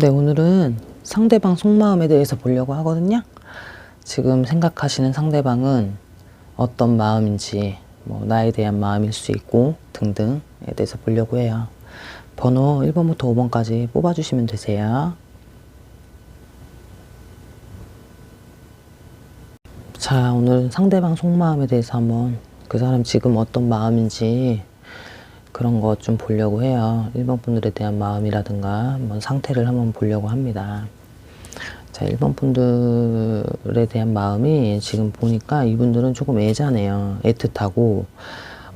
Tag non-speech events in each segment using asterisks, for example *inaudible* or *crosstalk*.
네, 오늘은 상대방 속마음에 대해서 보려고 하거든요. 지금 생각하시는 상대방은 어떤 마음인지, 뭐, 나에 대한 마음일 수 있고, 등등에 대해서 보려고 해요. 번호 1번부터 5번까지 뽑아주시면 되세요. 자, 오늘 상대방 속마음에 대해서 한번 그 사람 지금 어떤 마음인지 그런 거좀 보려고 해요. 1번 분들에 대한 마음이라든가 한번 상태를 한번 보려고 합니다. 자, 1번 분들에 대한 마음이 지금 보니까 이분들은 조금 애자네요. 애틋하고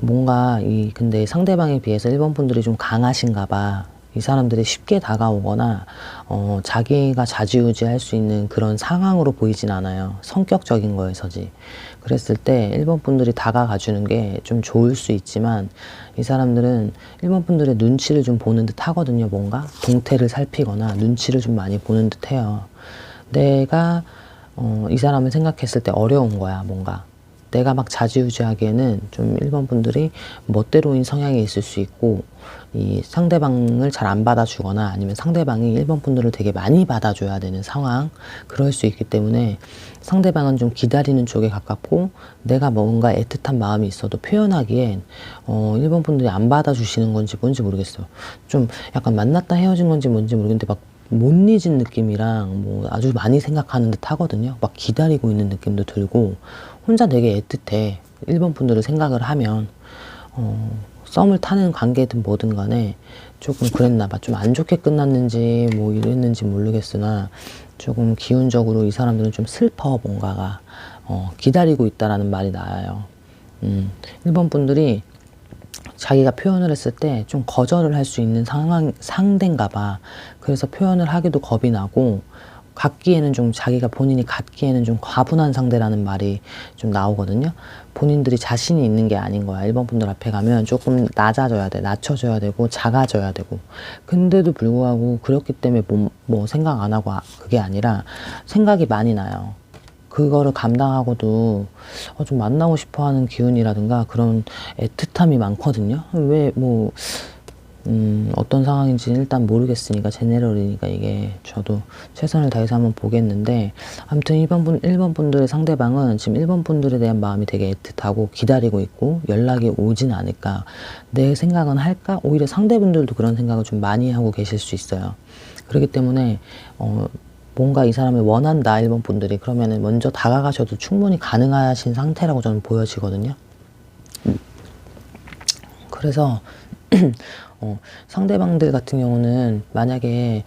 뭔가 이 근데 상대방에 비해서 1번 분들이 좀 강하신가 봐. 이 사람들이 쉽게 다가오거나 어, 자기가 좌지우지할 수 있는 그런 상황으로 보이진 않아요. 성격적인 거에서지. 그랬을 때 1번 분들이 다가가 주는 게 좀 좋을 수 있지만 이 사람들은 1번 분들의 눈치를 좀 보는 듯 하거든요. 뭔가 동태를 살피거나 눈치를 좀 많이 보는 듯 해요. 내가 어, 이 사람을 생각했을 때 어려운 거야. 뭔가 내가 막 자지우지하기에는 좀 1번 분들이 멋대로인 성향이 있을 수 있고 이 상대방을 잘 안 받아주거나 아니면 상대방이 1번 분들을 되게 많이 받아줘야 되는 상황 그럴 수 있기 때문에 상대방은 좀 기다리는 쪽에 가깝고 내가 뭔가 애틋한 마음이 있어도 표현하기엔 어 1번 분들이 안 받아주시는 건지 뭔지 모르겠어요 좀 약간 만났다 헤어진 건지 뭔지 모르겠는데 막 못 잊은 느낌이랑 뭐 아주 많이 생각하는 듯 하거든요. 막 기다리고 있는 느낌도 들고 혼자 되게 애틋해. 1번 분들을 생각을 하면 어, 썸을 타는 관계든 뭐든 간에 조금 그랬나 봐. 좀 안 좋게 끝났는지 뭐 이랬는지 모르겠으나 조금 기운적으로 이 사람들은 좀 슬퍼 뭔가가 어, 기다리고 있다라는 말이 나와요. 음, 1번 분들이 자기가 표현을 했을 때 좀 거절을 할 수 있는 상황, 상대인가 봐. 그래서 표현을 하기도 겁이 나고, 갖기에는 좀 자기가 본인이 갖기에는 좀 과분한 상대라는 말이 좀 나오거든요. 본인들이 자신이 있는 게 아닌 거야. 1번 분들 앞에 가면 조금 낮아져야 돼. 낮춰져야 되고, 작아져야 되고. 근데도 불구하고 그렇기 때문에 뭐, 뭐 생각 안 하고 아- 그게 아니라 생각이 많이 나요. 그거를 감당하고도 어, 좀 만나고 싶어 하는 기운이라든가 그런 애틋함이 많거든요. 왜 뭐, 음, 어떤 상황인지는 일단 모르겠으니까, 제네럴이니까 이게 저도 최선을 다해서 한번 보겠는데, 아무튼 1번 분, 1번 분들의 상대방은 지금 1번 분들에 대한 마음이 되게 애틋하고 기다리고 있고 연락이 오진 않을까. 내 생각은 할까? 오히려 상대분들도 그런 생각을 좀 많이 하고 계실 수 있어요. 그렇기 때문에, 어, 뭔가 이 사람을 원한다, 1번 분들이. 그러면은 먼저 다가가셔도 충분히 가능하신 상태라고 저는 보여지거든요. 그래서 *clears throat* 어, 상대방들 같은 경우는 만약에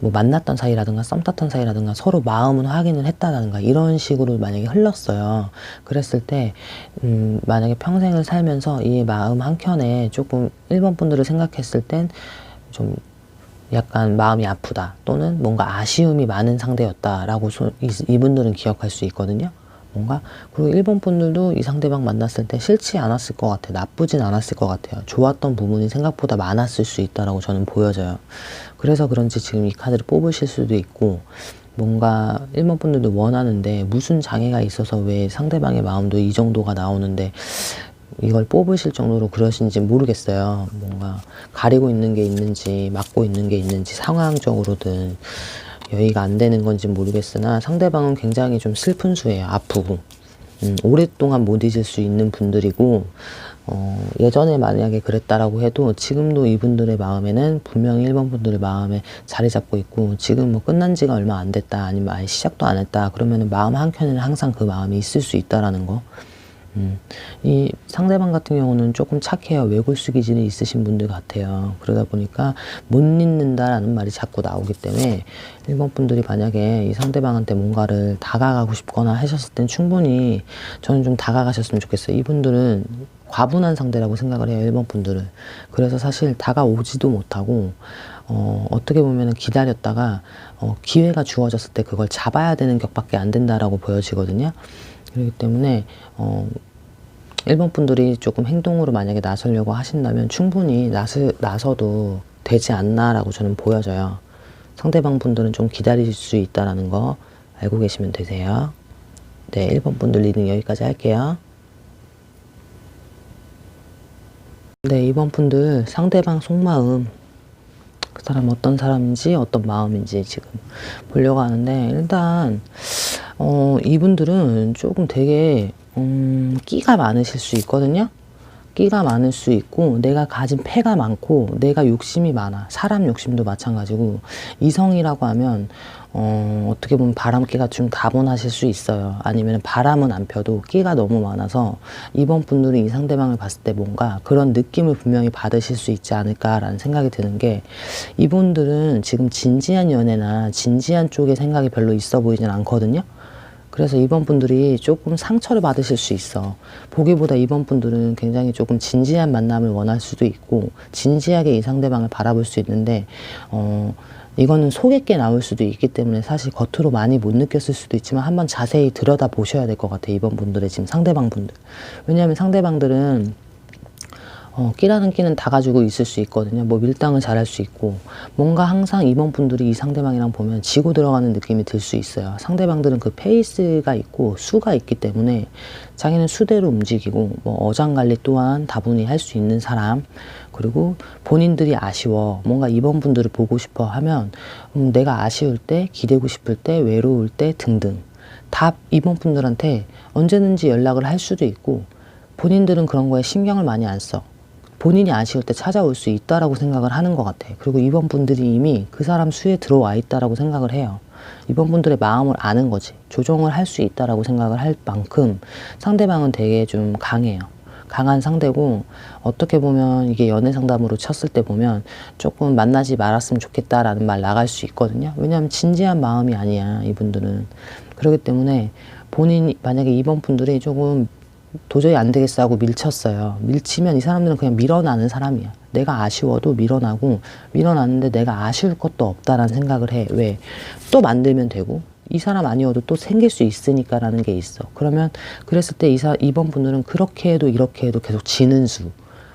뭐 만났던 사이라든가 썸 탔던 사이라든가 서로 마음은 확인을 했다라든가 이런 식으로 만약에 흘렀어요. 그랬을 때 음, 만약에 평생을 살면서 이 마음 한켠에 조금 1번 분들을 생각했을 땐 좀 약간 마음이 아프다 또는 뭔가 아쉬움이 많은 상대였다라고 소, 이, 이분들은 기억할 수 있거든요. 뭔가? 그리고 일본 분들도 이 상대방 만났을 때 싫지 않았을 것 같아 나쁘진 않았을 것 같아요. 좋았던 부분이 생각보다 많았을 수 있다라고 저는 보여져요. 그래서 그런지 지금 이 카드를 뽑으실 수도 있고 뭔가 일본 분들도 원하는데 무슨 장애가 있어서 왜 상대방의 마음도 이 정도가 나오는데 이걸 뽑으실 정도로 그러신지 모르겠어요. 뭔가 가리고 있는 게 있는지 막고 있는 게 있는지 상황적으로든 여의가 안 되는 건지 모르겠으나 상대방은 굉장히 좀 슬픈 수예요. 아프고. 음, 오랫동안 못 잊을 수 있는 분들이고 어, 예전에 만약에 그랬다라고 해도 지금도 이분들의 마음에는 분명히 1번 분들의 마음에 자리 잡고 있고 지금 뭐 끝난 지가 얼마 안 됐다 아니면 아예 시작도 안 했다 그러면은 마음 한켠에는 항상 그 마음이 있을 수 있다라는 거 음, 이 상대방 같은 경우는 조금 착해요. 외골수 기질이 있으신 분들 같아요. 그러다 보니까 못 잊는다라는 말이 자꾸 나오기 때문에 일본 분들이 만약에 이 상대방한테 뭔가를 다가가고 싶거나 하셨을 땐 충분히 저는 좀 다가가셨으면 좋겠어요. 이분들은 과분한 상대라고 생각을 해요. 일본 분들은. 그래서 사실 다가오지도 못하고 어, 어떻게 보면 기다렸다가 어, 기회가 주어졌을 때 그걸 잡아야 되는 격밖에 안 된다라고 보여지거든요. 그렇기 때문에 어, 일본 분들이 조금 행동으로 만약에 나서려고 하신다면 충분히 나서, 나서도 되지 않나라고 저는 보여져요. 상대방 분들은 좀 기다릴 수 있다라는 거 알고 계시면 되세요. 네, 1번 분들 리딩 여기까지 할게요. 네, 2번 분들 상대방 속마음 그 사람 어떤 사람인지 어떤 마음인지 지금 보려고 하는데 일단 어, 이분들은 조금 되게 음, 끼가 많으실 수 있거든요. 끼가 많을 수 있고 내가 가진 패가 많고 내가 욕심이 많아. 사람 욕심도 마찬가지고 이성이라고 하면 어, 어떻게 보면 바람기가 좀 다분하실 수 있어요. 아니면 바람은 안 펴도 끼가 너무 많아서 이번 분들은 이 상대방을 봤을 때 뭔가 그런 느낌을 분명히 받으실 수 있지 않을까라는 생각이 드는 게 이분들은 지금 진지한 연애나 진지한 쪽에 생각이 별로 있어 보이진 않거든요 그래서 이번 분들이 조금 상처를 받으실 수 있어. 보기보다 이번 분들은 굉장히 조금 진지한 만남을 원할 수도 있고, 진지하게 이 상대방을 바라볼 수 있는데, 어, 이거는 속에게 나올 수도 있기 때문에 사실 겉으로 많이 못 느꼈을 수도 있지만 한번 자세히 들여다 보셔야 될 것 같아요. 이번 분들의 지금 상대방 분들. 왜냐하면 상대방들은 어, 끼라는 끼는 다 가지고 있을 수 있거든요. 뭐 밀당을 잘할 수 있고 뭔가 항상 이번 분들이 이 상대방이랑 보면 지고 들어가는 느낌이 들 수 있어요. 상대방들은 그 페이스가 있고 수가 있기 때문에 자기는 수대로 움직이고 뭐 어장 관리 또한 다분히 할 수 있는 사람 그리고 본인들이 아쉬워 뭔가 이번 분들을 보고 싶어 하면 음, 내가 아쉬울 때 기대고 싶을 때 외로울 때 등등 다 이번 분들한테 언제든지 연락을 할 수도 있고 본인들은 그런 거에 신경을 많이 안 써. 본인이 아쉬울 때 찾아올 수 있다라고 생각을 하는 것 같아. 그리고 이번 분들이 이미 그 사람 수에 들어와 있다라고 생각을 해요. 이번 분들의 마음을 아는 거지. 조정을 할 수 있다라고 생각을 할 만큼 상대방은 되게 좀 강해요. 강한 상대고 어떻게 보면 이게 연애 상담으로 쳤을 때 보면 조금 만나지 말았으면 좋겠다라는 말 나갈 수 있거든요. 왜냐하면 진지한 마음이 아니야 이분들은 그렇기 때문에 본인 만약에 이번 분들이 조금 도저히 안 되겠어 하고 밀쳤어요. 밀치면 이 사람들은 그냥 밀어나는 사람이야. 내가 아쉬워도 밀어나고 밀어나는데 내가 아쉬울 것도 없다라는 생각을 해. 왜? 또 만들면 되고 이 사람 아니어도 또 생길 수 있으니까라는 게 있어. 그러면 그랬을 때 이사 이번 분들은 그렇게 해도 이렇게 해도 계속 지는 수.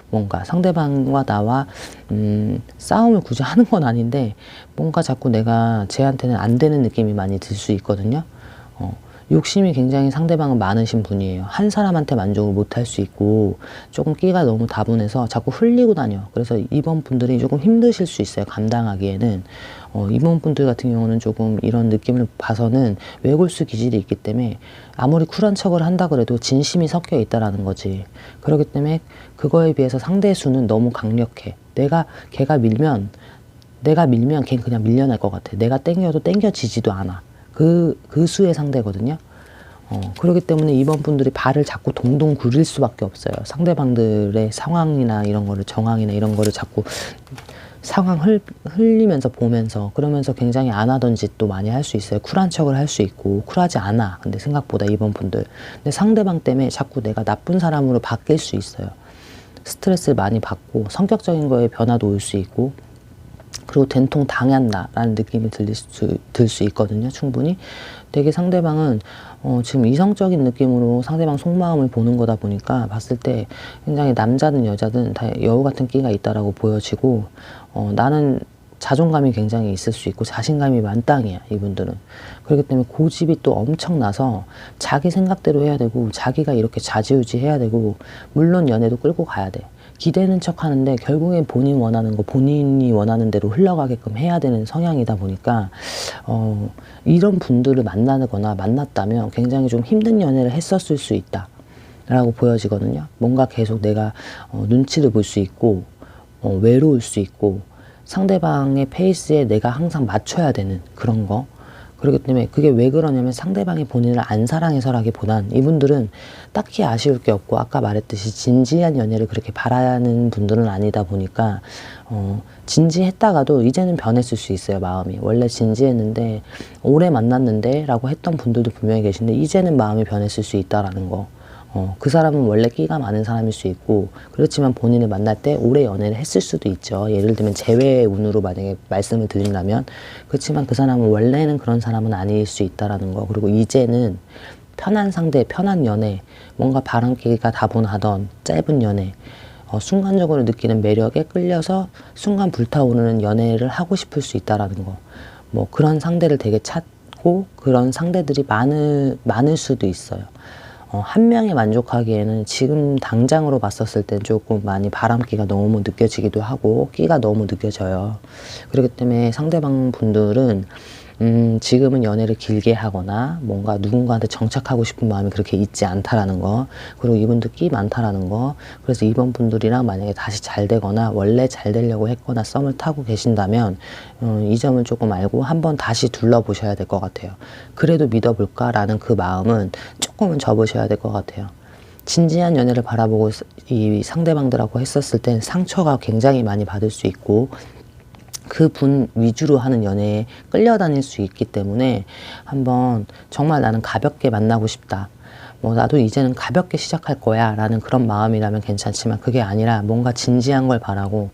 뭔가 상대방과 나와 음, 싸움을 굳이 하는 건 아닌데 뭔가 자꾸 내가 쟤한테는 안 되는 느낌이 많이 들 수 있거든요. 어, 욕심이 굉장히 상대방은 많으신 분이에요. 한 사람한테 만족을 못할 수 있고 조금 끼가 너무 다분해서 자꾸 흘리고 다녀. 그래서 이번 분들이 조금 힘드실 수 있어요. 감당하기에는. 어, 이번 분들 같은 경우는 조금 이런 느낌을 봐서는 외골수 기질이 있기 때문에 아무리 쿨한 척을 한다 그래도 진심이 섞여 있다라는 거지. 그렇기 때문에 그거에 비해서 상대 수는 너무 강력해. 내가 걔가 밀면 내가 밀면 걔는 그냥 밀려날 것 같아. 내가 땡겨도 땡겨지지도 않아. 그, 그 수의 상대거든요. 어, 그렇기 때문에 이번 분들이 발을 자꾸 동동 구릴 수밖에 없어요. 상대방들의 상황이나 이런 거를 정황이나 이런 거를 자꾸 상황 흘, 흘리면서 보면서 그러면서 굉장히 안 하던 짓도 많이 할 수 있어요. 쿨한 척을 할 수 있고 쿨하지 않아. 근데 생각보다 이번 분들. 근데 상대방 때문에 자꾸 내가 나쁜 사람으로 바뀔 수 있어요. 스트레스를 많이 받고 성격적인 거에 변화도 올 수 있고 그리고 된통 당한다라는 느낌이 들릴 수, 들 수 있거든요, 충분히. 되게 상대방은 어, 지금 이성적인 느낌으로 상대방 속마음을 보는 거다 보니까 봤을 때 굉장히 남자든 여자든 다 여우 같은 끼가 있다라고 보여지고 어, 나는 자존감이 굉장히 있을 수 있고 자신감이 만땅이야 이분들은 그렇기 때문에 고집이 또 엄청나서 자기 생각대로 해야 되고 자기가 이렇게 좌지우지 해야 되고 물론 연애도 끌고 가야 돼 기대는 척 하는데 결국엔 본인 원하는 거 본인이 원하는 대로 흘러가게끔 해야 되는 성향이다 보니까 어, 이런 분들을 만나거나 만났다면 굉장히 좀 힘든 연애를 했었을 수 있다 라고 보여지거든요. 뭔가 계속 내가 어, 눈치를 볼 수 있고 어, 외로울 수 있고 상대방의 페이스에 내가 항상 맞춰야 되는 그런 거 그렇기 때문에 그게 왜 그러냐면 상대방이 본인을 안 사랑해서라기보단 이분들은 딱히 아쉬울 게 없고 아까 말했듯이 진지한 연애를 그렇게 바라는 분들은 아니다 보니까 어, 진지했다가도 이제는 변했을 수 있어요 마음이. 원래 진지했는데 오래 만났는데 라고 했던 분들도 분명히 계신데 이제는 마음이 변했을 수 있다라는 거 어, 그 사람은 원래 끼가 많은 사람일 수 있고 그렇지만 본인을 만날 때 오래 연애를 했을 수도 있죠. 예를 들면 재회의 운으로 만약에 말씀을 드린다면 그렇지만 그 사람은 원래는 그런 사람은 아닐 수 있다라는 거 그리고 이제는 편한 상대, 편한 연애 뭔가 바람기가 다분하던 짧은 연애 어, 순간적으로 느끼는 매력에 끌려서 순간 불타오르는 연애를 하고 싶을 수 있다라는 거. 뭐 그런 상대를 되게 찾고 그런 상대들이 많을 많을 수도 있어요. 어, 한 명이 만족하기에는 지금 당장으로 봤었을 땐 조금 많이 바람기가 너무 느껴지기도 하고 끼가 너무 느껴져요. 그렇기 때문에 상대방 분들은 음, 지금은 연애를 길게 하거나 뭔가 누군가한테 정착하고 싶은 마음이 그렇게 있지 않다라는 거 그리고 이분들 끼 많다라는 거 그래서 이번 분들이랑 만약에 다시 잘 되거나 원래 잘 되려고 했거나 썸을 타고 계신다면 음, 이 점을 조금 알고 한번 다시 둘러보셔야 될 것 같아요. 그래도 믿어볼까라는 그 마음은 조금은 접으셔야 될 것 같아요. 진지한 연애를 바라보고 이 상대방들하고 했었을 땐 상처가 굉장히 많이 받을 수 있고 그 분 위주로 하는 연애에 끌려다닐 수 있기 때문에 한번 정말 나는 가볍게 만나고 싶다. 뭐 나도 이제는 가볍게 시작할 거야 라는 그런 마음이라면 괜찮지만 그게 아니라 뭔가 진지한 걸 바라고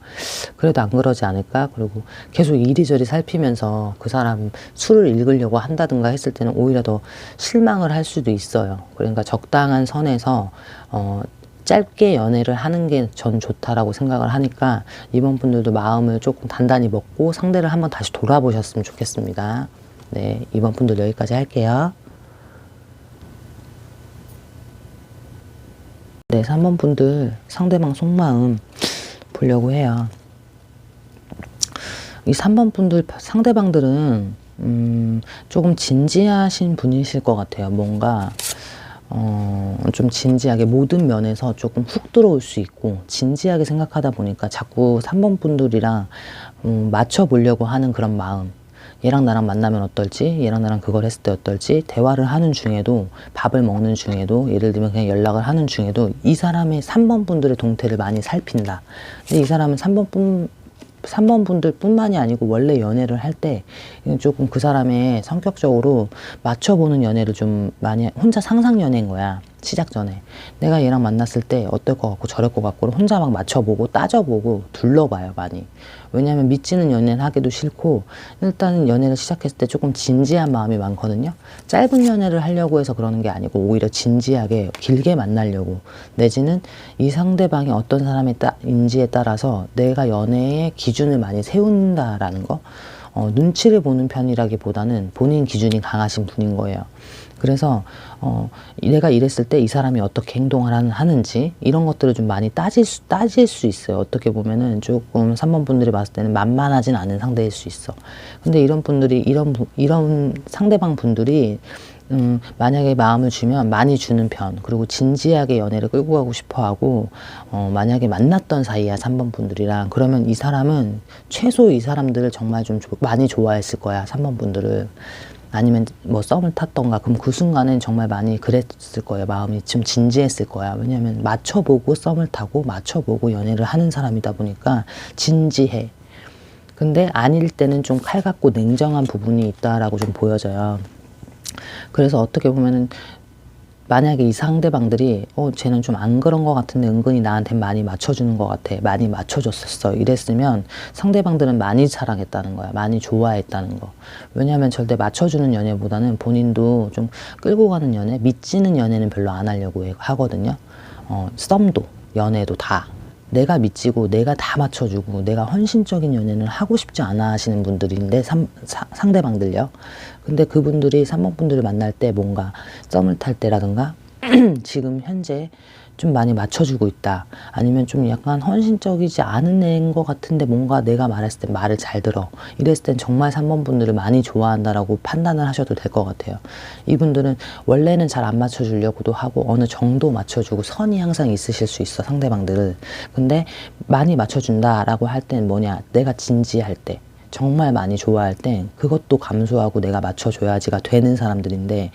그래도 안 그러지 않을까 그리고 계속 이리저리 살피면서 그 사람 술을 읽으려고 한다든가 했을 때는 오히려 더 실망을 할 수도 있어요 그러니까 적당한 선에서 어 짧게 연애를 하는 게 전 좋다라고 생각을 하니까 이번 분들도 마음을 조금 단단히 먹고 상대를 한번 다시 돌아보셨으면 좋겠습니다. 네, 이번 분들 여기까지 할게요. 네, 3번 분들 상대방 속마음 보려고 해요. 이 3번 분들 상대방들은 음, 조금 진지하신 분이실 것 같아요. 뭔가 어, 좀 진지하게 모든 면에서 조금 훅 들어올 수 있고 진지하게 생각하다 보니까 자꾸 3번 분들이랑 음, 맞춰보려고 하는 그런 마음. 얘랑 나랑 만나면 어떨지 얘랑 나랑 그걸 했을 때 어떨지 대화를 하는 중에도 밥을 먹는 중에도 예를 들면 그냥 연락을 하는 중에도 이 사람의 3번 분들의 동태를 많이 살핀다. 근데 이 사람은 3번 분 3번 분들 뿐만이 아니고 원래 연애를 할 때 조금 그 사람의 성격적으로 맞춰보는 연애를 좀 많이 혼자 상상 연애인 거야. 시작 전에. 내가 얘랑 만났을 때 어떨 것 같고 저럴 것 같고를 혼자 막 맞춰보고 따져보고 둘러봐요, 많이. 왜냐하면 믿지는 연애를 하기도 싫고 일단 연애를 시작했을 때 조금 진지한 마음이 많거든요. 짧은 연애를 하려고 해서 그러는 게 아니고 오히려 진지하게 길게 만나려고 내지는 이 상대방이 어떤 사람인지에 따라서 내가 연애의 기준을 많이 세운다라는 거. 어, 눈치를 보는 편이라기보다는 본인 기준이 강하신 분인 거예요. 그래서 어, 내가 이랬을 때 이 사람이 어떻게 행동을 하는, 하는지 이런 것들을 좀 많이 따질 수, 따질 수 있어요. 어떻게 보면은 조금 3번 분들이 봤을 때는 만만하진 않은 상대일 수 있어. 근데 이런 분들이 이런 부- 이런 상대방 분들이 음, 만약에 마음을 주면 많이 주는 편, 그리고 진지하게 연애를 끌고 가고 싶어 하고, 어, 만약에 만났던 사이야, 3번 분들이랑. 그러면 이 사람은 최소 이 사람들을 정말 좀 조- 많이 좋아했을 거야, 3번 분들을. 아니면 뭐 썸을 탔던가. 그럼 그 순간엔 정말 많이 그랬을 거예요. 마음이 좀 진지했을 거야. 왜냐면 맞춰보고 썸을 타고 맞춰보고 연애를 하는 사람이다 보니까 진지해. 근데 아닐 때는 좀 칼 같고 냉정한 부분이 있다라고 좀 보여져요. 그래서 어떻게 보면은 만약에 이 상대방들이 어 쟤는 좀 안 그런 것 같은데 은근히 나한테 많이 맞춰주는 것 같아 많이 맞춰줬었어 이랬으면 상대방들은 많이 사랑했다는 거야 많이 좋아했다는 거. 왜냐하면 절대 맞춰주는 연애보다는 본인도 좀 끌고 가는 연애 믿지는 연애는 별로 안 하려고 해- 하거든요. 어 썸도 연애도 다 내가 미치고 내가 다 맞춰주고 내가 헌신적인 연애는 하고 싶지 않아 하시는 분들인데 삼- 사- 상대방들요. 근데 그분들이 3번 분들을 만날 때 뭔가 썸을 탈 때라든가 *clears throat* 지금 현재 좀 많이 맞춰주고 있다. 아니면 좀 약간 헌신적이지 않은 애인 것 같은데 뭔가 내가 말했을 때 말을 잘 들어. 이랬을 땐 정말 3번 분들을 많이 좋아한다라고 판단을 하셔도 될 것 같아요. 이분들은 원래는 잘 안 맞춰주려고도 하고 어느 정도 맞춰주고 선이 항상 있으실 수 있어 상대방들을. 근데 많이 맞춰준다라고 할땐 뭐냐? 내가 진지할 때. 정말 많이 좋아할 땐 그것도 감수하고 내가 맞춰줘야지가 되는 사람들인데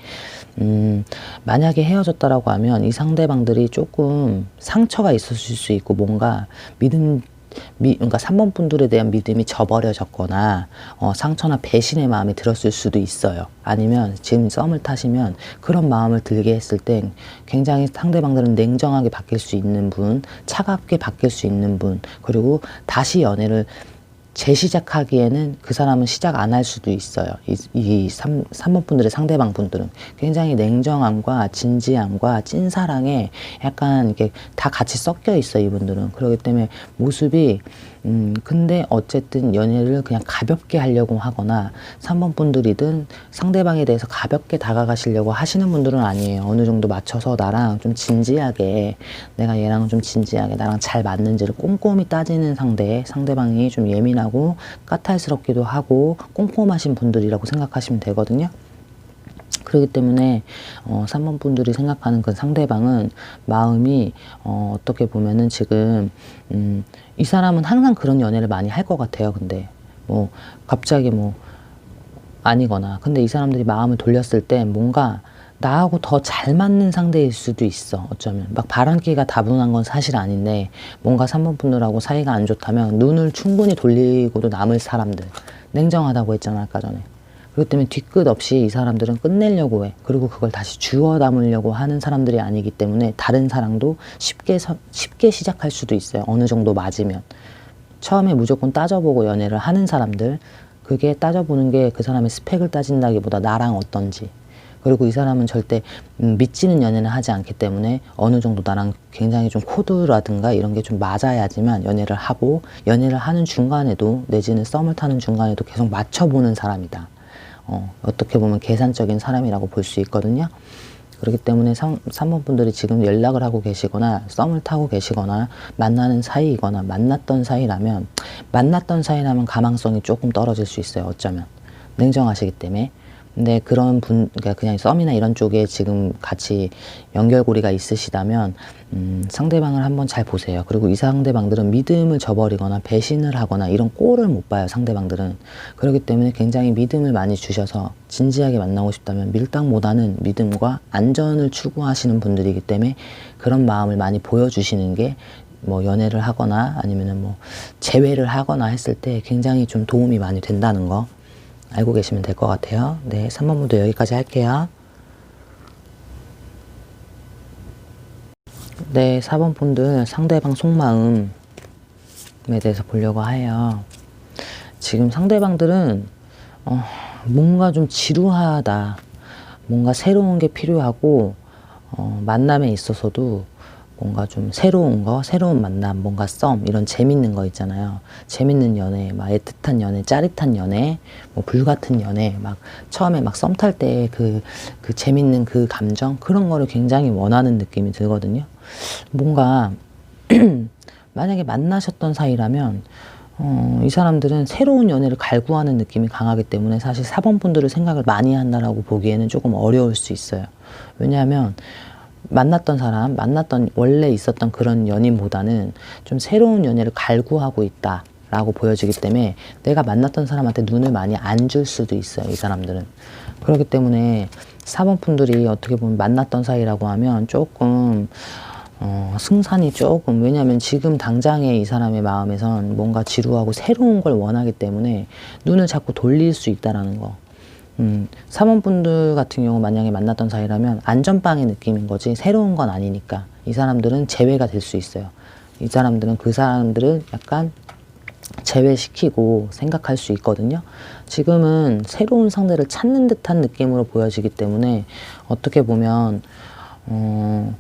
음, 만약에 헤어졌다라고 하면 이 상대방들이 조금 상처가 있었을 수 있고 뭔가 믿음 미, 그러니까 3번 분들에 대한 믿음이 저버려졌거나 어, 상처나 배신의 마음이 들었을 수도 있어요. 아니면 지금 썸을 타시면 그런 마음을 들게 했을 땐 굉장히 상대방들은 냉정하게 바뀔 수 있는 분, 차갑게 바뀔 수 있는 분, 그리고 다시 연애를 재시작하기에는 그 사람은 시작 안 할 수도 있어요. 이, 이 3, 3번 분들의 상대방 분들은 굉장히 냉정함과 진지함과 찐사랑에 약간 이게 다 같이 섞여 있어요. 이분들은. 그렇기 때문에 모습이 음, 근데 어쨌든 연애를 그냥 가볍게 하려고 하거나 3번 분들이든 상대방에 대해서 가볍게 다가가시려고 하시는 분들은 아니에요. 어느 정도 맞춰서 나랑 좀 진지하게 내가 얘랑 좀 진지하게 나랑 잘 맞는지를 꼼꼼히 따지는 상대, 상대방이 좀 예민하고 까탈스럽기도 하고 꼼꼼하신 분들이라고 생각하시면 되거든요. 그렇기 때문에 어, 3번 분들이 생각하는 그 상대방은 마음이 어, 어떻게 보면은 지금 음, 이 사람은 항상 그런 연애를 많이 할 것 같아요. 근데. 뭐 갑자기 뭐 아니거나. 근데 이 사람들이 마음을 돌렸을 때 뭔가 나하고 더 잘 맞는 상대일 수도 있어 어쩌면. 막 바람기가 다분한 건 사실 아닌데 뭔가 3번 분들하고 사이가 안 좋다면 눈을 충분히 돌리고도 남을 사람들. 냉정하다고 했잖아 아까 전에 그렇기 때문에 뒤끝 없이 이 사람들은 끝내려고 해. 그리고 그걸 다시 주워 담으려고 하는 사람들이 아니기 때문에 다른 사랑도 쉽게 서- 쉽게 시작할 수도 있어요. 어느 정도 맞으면. 처음에 무조건 따져보고 연애를 하는 사람들 그게 따져보는 게 그 사람의 스펙을 따진다기보다 나랑 어떤지. 그리고 이 사람은 절대 음, 믿지는 연애는 하지 않기 때문에 어느 정도 나랑 굉장히 좀 코드라든가 이런 게 좀 맞아야지만 연애를 하고 연애를 하는 중간에도 내지는 썸을 타는 중간에도 계속 맞춰보는 사람이다. 어, 어떻게 보면 계산적인 사람이라고 볼 수 있거든요. 그렇기 때문에 3, 3번 분들이 지금 연락을 하고 계시거나 썸을 타고 계시거나 만나는 사이이거나 만났던 사이라면 만났던 사이라면 가망성이 조금 떨어질 수 있어요. 어쩌면 냉정하시기 때문에. 근데 그런 분, 그러니까 그냥 썸이나 이런 쪽에 지금 같이 연결고리가 있으시다면 음, 상대방을 한번 잘 보세요. 그리고 이 상대방들은 믿음을 저버리거나 배신을 하거나 이런 꼴을 못 봐요. 상대방들은 그렇기 때문에 굉장히 믿음을 많이 주셔서 진지하게 만나고 싶다면 밀당보다는 믿음과 안전을 추구하시는 분들이기 때문에 그런 마음을 많이 보여주시는 게뭐 연애를 하거나 아니면은 뭐 재회를 하거나 했을 때 굉장히 좀 도움이 많이 된다는 거 알고 계시면 될 것 같아요. 네, 3번 분도 여기까지 할게요. 네, 4번 분들 상대방 속마음에 대해서 보려고 해요. 지금 상대방들은 어, 뭔가 좀 지루하다. 뭔가 새로운 게 필요하고 어, 만남에 있어서도 뭔가 좀 새로운 거, 새로운 만남, 뭔가 썸 이런 재밌는 거 있잖아요. 재밌는 연애, 막 애틋한 연애, 짜릿한 연애, 뭐 불 같은 연애, 막 처음에 막 썸 탈때그그 재밌는 그 감정 그런 거를 굉장히 원하는 느낌이 들거든요. 뭔가 *clears throat* 만약에 만나셨던 사이라면 어, 이 사람들은 새로운 연애를 갈구하는 느낌이 강하기 때문에 사실 4번 분들을 생각을 많이 한다라고 보기에는 조금 어려울 수 있어요. 왜냐하면 만났던 사람, 만났던 원래 있었던 그런 연인보다는 좀 새로운 연애를 갈구하고 있다 라고 보여지기 때문에 내가 만났던 사람한테 눈을 많이 안 줄 수도 있어요. 이 사람들은. 그렇기 때문에 4번 분들이 어떻게 보면 만났던 사이라고 하면 조금 어, 승산이 조금 왜냐하면 지금 당장에 이 사람의 마음에선 뭔가 지루하고 새로운 걸 원하기 때문에 눈을 자꾸 돌릴 수 있다라는 거. 음, 사원분들 같은 경우 만약에 만났던 사이라면 안전빵의 느낌인 거지 새로운 건 아니니까 이 사람들은 제외가 될 수 있어요. 이 사람들은 그 사람들을 약간 제외시키고 생각할 수 있거든요. 지금은 새로운 상대를 찾는 듯한 느낌으로 보여지기 때문에 어떻게 보면 어,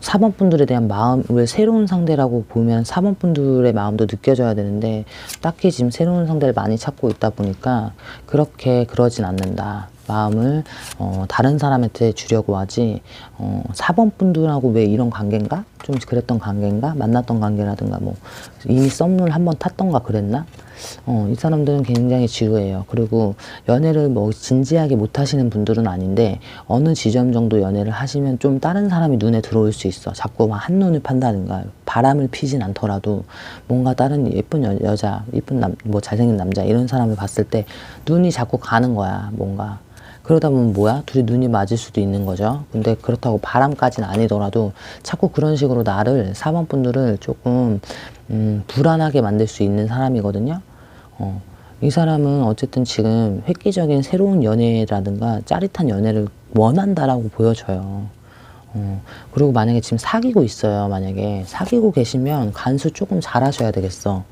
4번 분들에 대한 마음, 왜 새로운 상대라고 보면 4번 분들의 마음도 느껴져야 되는데 딱히 지금 새로운 상대를 많이 찾고 있다 보니까 그렇게 그러진 않는다. 마음을 어, 다른 사람한테 주려고 하지 어, 4번 분들하고 왜 이런 관계인가? 좀 그랬던 관계인가? 만났던 관계라든가 뭐 이미 썸을 한 번 탔던가 그랬나? 어, 이 사람들은 굉장히 지루해요. 그리고 연애를 뭐 진지하게 못 하시는 분들은 아닌데 어느 지점 정도 연애를 하시면 좀 다른 사람이 눈에 들어올 수 있어. 자꾸 막 한눈을 판다든가 바람을 피진 않더라도 뭔가 다른 예쁜 여, 여자, 예쁜 남, 뭐 잘생긴 남자 이런 사람을 봤을 때 눈이 자꾸 가는 거야. 뭔가. 그러다 보면 뭐야? 둘이 눈이 맞을 수도 있는 거죠. 근데 그렇다고 바람까지는 아니더라도 자꾸 그런 식으로 나를 사번 분들을 조금 음, 불안하게 만들 수 있는 사람이거든요. 어, 이 사람은 어쨌든 지금 획기적인 새로운 연애라든가 짜릿한 연애를 원한다라고 보여져요. 어, 그리고 만약에 지금 사귀고 있어요. 만약에 사귀고 계시면 간수 조금 잘하셔야 되겠어.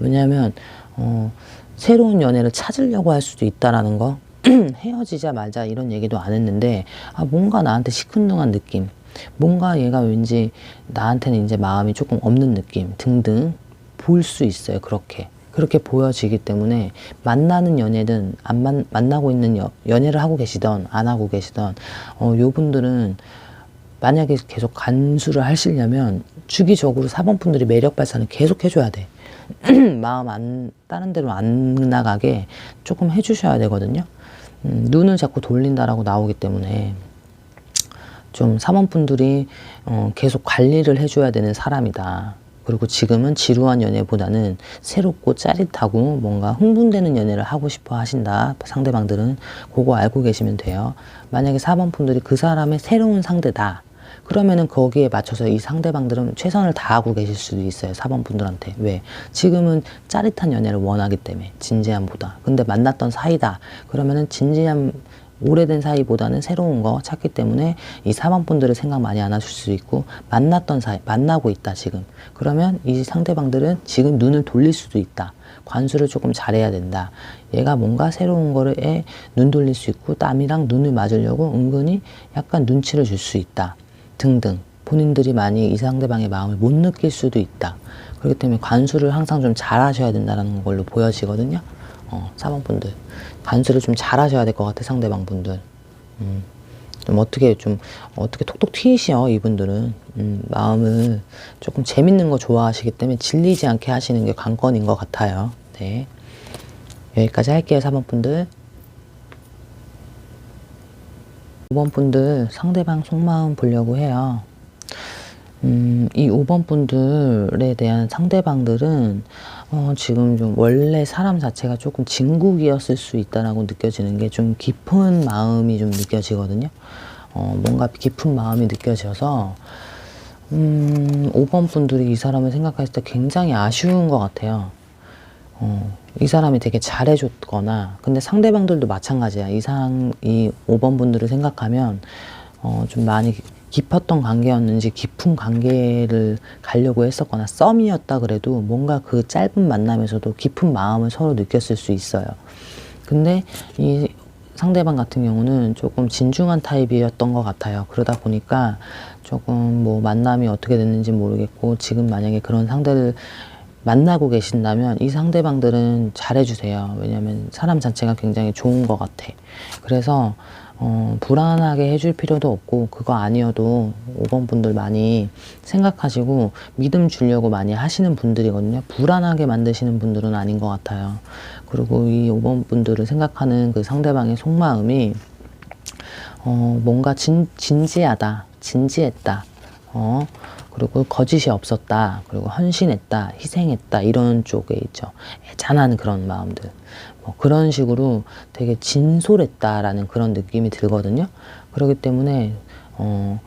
왜냐하면 어, 새로운 연애를 찾으려고 할 수도 있다라는 거 *clears throat* 헤어지자 말자 이런 얘기도 안 했는데 아 뭔가 나한테 시큰둥한 느낌 뭔가 얘가 왠지 나한테는 이제 마음이 조금 없는 느낌 등등 볼 수 있어요 그렇게 그렇게 보여지기 때문에 만나는 연애든 안 만, 만나고 있는 여, 연애를 하고 계시던 안 하고 계시던 어, 요 분들은 만약에 계속 간수를 하시려면 주기적으로 사번분들이 매력 발산을 계속 해줘야 돼. *clears throat* 마음 안 다른 데로 안 나가게 조금 해주셔야 되거든요. 음, 눈을 자꾸 돌린다라고 나오기 때문에 좀 사원분들이 어, 계속 관리를 해줘야 되는 사람이다. 그리고 지금은 지루한 연애보다는 새롭고 짜릿하고 뭔가 흥분되는 연애를 하고 싶어 하신다. 상대방들은 그거 알고 계시면 돼요. 만약에 4번 분들이 그 사람의 새로운 상대다. 그러면은 거기에 맞춰서 이 상대방들은 최선을 다하고 계실 수도 있어요. 4번 분들한테. 왜? 지금은 짜릿한 연애를 원하기 때문에. 진지함보다. 근데 만났던 사이다. 그러면은 진지함, 오래된 사이보다는 새로운 거 찾기 때문에 이 4번 분들을 생각 많이 안 하실 수 있고 만났던 사이, 만나고 있다 지금. 그러면 이 상대방들은 지금 눈을 돌릴 수도 있다. 관수를 조금 잘해야 된다. 얘가 뭔가 새로운 거에 눈 돌릴 수 있고 땀이랑 눈을 맞으려고 은근히 약간 눈치를 줄 수 있다. 등등. 본인들이 많이 이 상대방의 마음을 못 느낄 수도 있다. 그렇기 때문에 관수를 항상 좀 잘하셔야 된다는 걸로 보여지거든요. 어, 4번 분들. 관수를 좀 잘하셔야 될 것 같아, 상대방 분들. 음, 좀 어떻게 좀, 어떻게 톡톡 튀시어, 이분들은. 음, 마음을 조금 재밌는 거 좋아하시기 때문에 질리지 않게 하시는 게 관건인 것 같아요. 네. 여기까지 할게요, 4번 분들. 5번 분들 상대방 속마음 보려고 해요. 음, 이 5번 분들에 대한 상대방들은 어, 지금 좀 원래 사람 자체가 조금 진국이었을 수 있다라고 느껴지는 게 좀 깊은 마음이 좀 느껴지거든요. 어, 뭔가 깊은 마음이 느껴져서 음, 5번 분들이 이 사람을 생각했을 때 굉장히 아쉬운 것 같아요. 어, 이 사람이 되게 잘해줬거나, 근데 상대방들도 마찬가지야. 이상, 이 5번 분들을 생각하면, 어, 좀 많이 깊었던 관계였는지 깊은 관계를 가려고 했었거나 썸이었다 그래도 뭔가 그 짧은 만남에서도 깊은 마음을 서로 느꼈을 수 있어요. 근데 이 상대방 같은 경우는 조금 진중한 타입이었던 것 같아요. 그러다 보니까 조금 뭐 만남이 어떻게 됐는지 모르겠고 지금 만약에 그런 상대를 만나고 계신다면 이 상대방들은 잘해주세요. 왜냐면 사람 자체가 굉장히 좋은 것 같아. 그래서 어, 불안하게 해줄 필요도 없고 그거 아니어도 5번 분들 많이 생각하시고 믿음 주려고 많이 하시는 분들이거든요. 불안하게 만드시는 분들은 아닌 것 같아요. 그리고 이 5번 분들을 생각하는 그 상대방의 속마음이 어, 뭔가 진, 진지하다, 진지했다. 어, 그리고 거짓이 없었다. 그리고 헌신했다. 희생했다. 이런 쪽에 있죠. 애잔한 그런 마음들. 뭐 그런 식으로 되게 진솔했다라는 그런 느낌이 들거든요. 그렇기 때문에 어,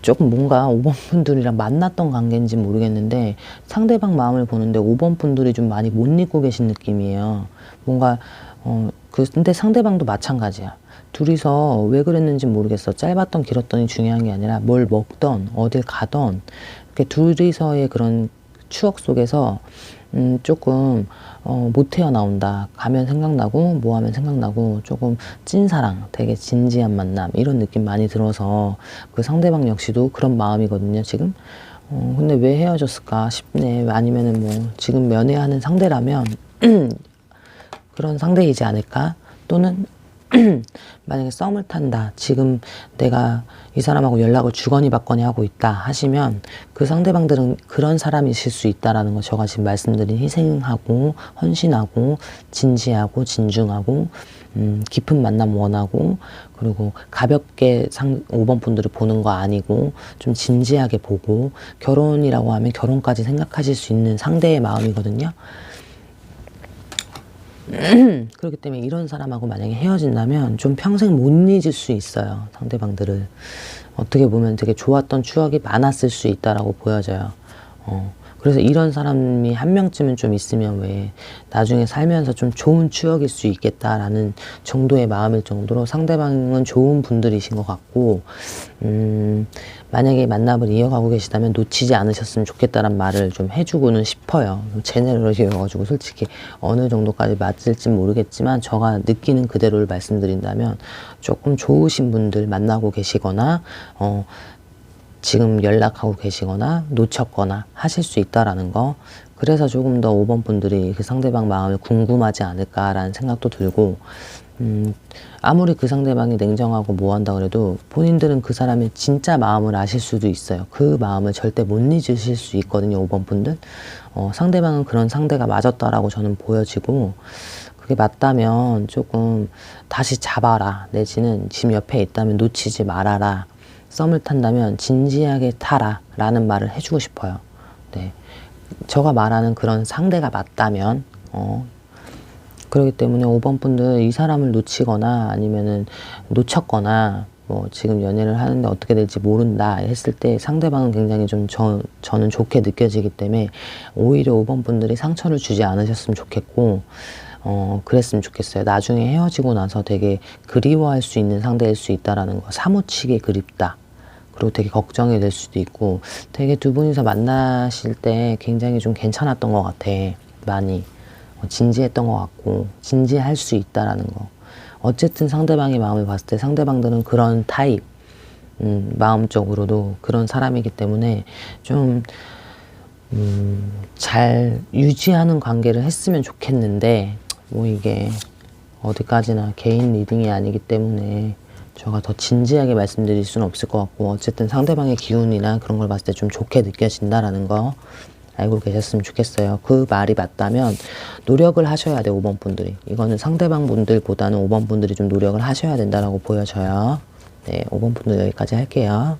조금 뭔가 5번 분들이랑 만났던 관계인지 모르겠는데 상대방 마음을 보는데 5번 분들이 좀 많이 못 잊고 계신 느낌이에요. 뭔가 어, 그, 근데 상대방도 마찬가지야. 둘이서 왜 그랬는지 모르겠어. 짧았던 길었던이 중요한 게 아니라 뭘 먹던 어딜 가던 이렇게 둘이서의 그런 추억 속에서 음, 조금 어, 못 헤어나온다. 가면 생각나고 뭐 하면 생각나고 조금 찐사랑, 되게 진지한 만남 이런 느낌 많이 들어서 그 상대방 역시도 그런 마음이거든요. 지금. 어, 근데 왜 헤어졌을까 싶네. 아니면은 뭐 지금 연애하는 상대라면 *clears throat* 그런 상대이지 않을까? 또는 *clears throat* 만약에 썸을 탄다. 지금 내가 이 사람하고 연락을 주거니 받거니 하고 있다 하시면 그 상대방들은 그런 사람이실 수 있다라는 거 제가 지금 말씀드린 희생하고 헌신하고 진지하고 진중하고 음, 깊은 만남 원하고 그리고 가볍게 상 5번 분들을 보는 거 아니고 좀 진지하게 보고 결혼이라고 하면 결혼까지 생각하실 수 있는 상대의 마음이거든요. 그렇기 때문에 이런 사람하고 만약에 헤어진다면 좀 평생 못 잊을 수 있어요. 상대방들을. 어떻게 보면 되게 좋았던 추억이 많았을 수 있다라고 보여져요. 어, 그래서 이런 사람이 한 명쯤은 좀 있으면 왜 나중에 살면서 좀 좋은 추억일 수 있겠다라는 정도의 마음일 정도로 상대방은 좋은 분들이신 것 같고, 음, 만약에 만남을 이어가고 계시다면 놓치지 않으셨으면 좋겠다는 말을 좀 해주고는 싶어요. 제네럴이어가지고 솔직히 어느 정도까지 맞을지 모르겠지만 제가 느끼는 그대로를 말씀드린다면 조금 좋으신 분들 만나고 계시거나, 어, 지금 연락하고 계시거나 놓쳤거나 하실 수 있다라는 거. 그래서 조금 더 5번 분들이 그 상대방 마음을 궁금하지 않을까라는 생각도 들고, 음, 아무리 그 상대방이 냉정하고 뭐 한다 그래도 본인들은 그 사람의 진짜 마음을 아실 수도 있어요. 그 마음을 절대 못 잊으실 수 있거든요, 5번 분들. 어, 상대방은 그런 상대가 맞았다라고 저는 보여지고, 그게 맞다면 조금 다시 잡아라. 내지는 지금 옆에 있다면 놓치지 말아라. 썸을 탄다면 진지하게 타라. 라는 말을 해주고 싶어요. 네. 저가 말하는 그런 상대가 맞다면, 어, 그렇기 때문에 5번 분들 이 사람을 놓치거나 아니면은 놓쳤거나 뭐 지금 연애를 하는데 어떻게 될지 모른다 했을 때 상대방은 굉장히 좀 저, 저는 좋게 느껴지기 때문에 오히려 5번 분들이 상처를 주지 않으셨으면 좋겠고 어 그랬으면 좋겠어요. 나중에 헤어지고 나서 되게 그리워할 수 있는 상대일 수 있다라는 거 사무치게 그립다. 그리고 되게 걱정이 될 수도 있고 되게 두 분이서 만나실 때 굉장히 좀 괜찮았던 것 같아. 많이. 어, 진지했던 것 같고 진지할 수 있다라는 거. 어쨌든 상대방의 마음을 봤을 때 상대방들은 그런 타입, 음, 마음적으로도 그런 사람이기 때문에 좀, 음, 잘 유지하는 관계를 했으면 좋겠는데, 뭐 이게 어디까지나 개인 리딩이 아니기 때문에 제가 더 진지하게 말씀드릴 수는 없을 것 같고, 어쨌든 상대방의 기운이나 그런 걸 봤을 때 좀 좋게 느껴진다라는 거 알고 계셨으면 좋겠어요. 그 말이 맞다면 노력을 하셔야 돼요, 5번 분들이. 이거는 상대방 분들보다는 5번 분들이 좀 노력을 하셔야 된다라고 보여져요. 네, 5번 분들 여기까지 할게요.